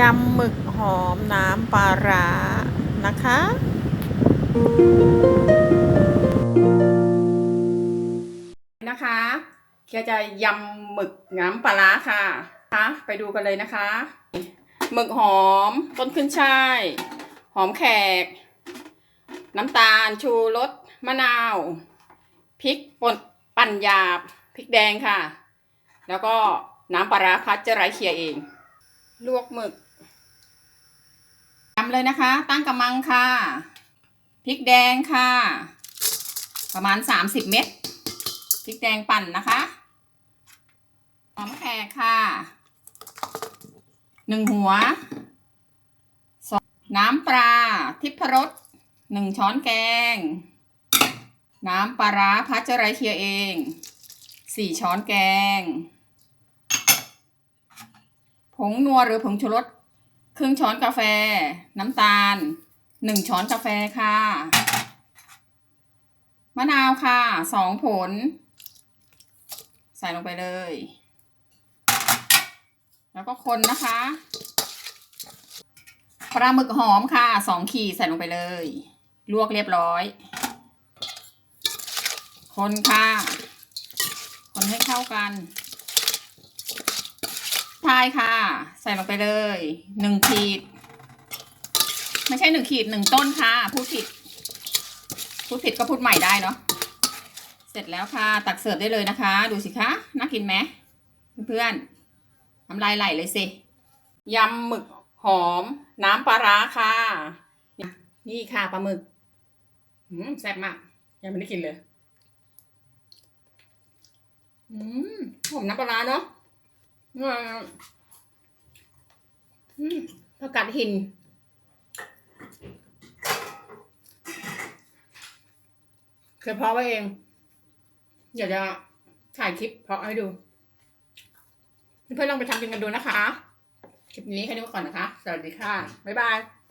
ยำหมึกหอมน้ำปลาร้านะคะนะคะเกียจะยำหมึกน้ำปลาร้าค่ะคะไปดูกันเลยนะคะ หมึกหอมต้นขึ้นช่าย หอมแขก น้ำตาลชูรสมะนาวพริกป่นปั่นหยาบพริกแดงค่ะ แล้วก็น้ำปลาร้าพัดจะไรเคียเอง ลวกหมึกทำเลยนะคะ ตั้งกระมังค่ะพริกแดงค่ะ ประมาณ30เม็ดพริกแดงปั่นนะคะหอมแขกค่ะหนึ่งหัวสองน้ำปลาทิพรสหนึ่งช้อนแกง น้ำปลาร้าพัชไรเคียเองสี่ช้อนแกง งนัวหรือผงชูรสครึ่งช้อนกาแฟ น้ำตาลหนึ่งช้อนกาแฟค่ะ มะนาวค่ะสองผล ใส่ลงไปเลย แล้วก็คนนะคะปลาหมึกหอมค่ะสองขีดใส่ลงไปเลย ลวกเรียบร้อย คนค่ะ คนให้เข้ากันายค่ะ ใส่ลงไปเลยหนึ่งขีด ไม่ใช่หนึ่งขีดหนึ่งต้นค่ะพูดผิดพูดผิดก็พูดใหม่ได้เนาะเสร็จแล้วค่ะ ตักเสิร์ฟได้เลยนะคะ ดูสิคะน่ากินไหมเพื่อนๆน้ำลายไหลเลยสิยำหมึกหอม น้ำปลาร้าค่ะ นี่ค่ะปลาหมึกแซ่บมาก ยังไม่ได้กินเลย อืมหอมน้ำปลาร้าเนาะ อืมอืมผักกาดหินเคยเพาะไว้เอง เดี๋ยวจะถ่ายคลิปเพาะให้ดู เพื่อนๆลองไปทำกินกันดูนะคะ คลิปนี้แค่นี้ก่อนนะคะ สวัสดีค่ะ บ๊ายบาย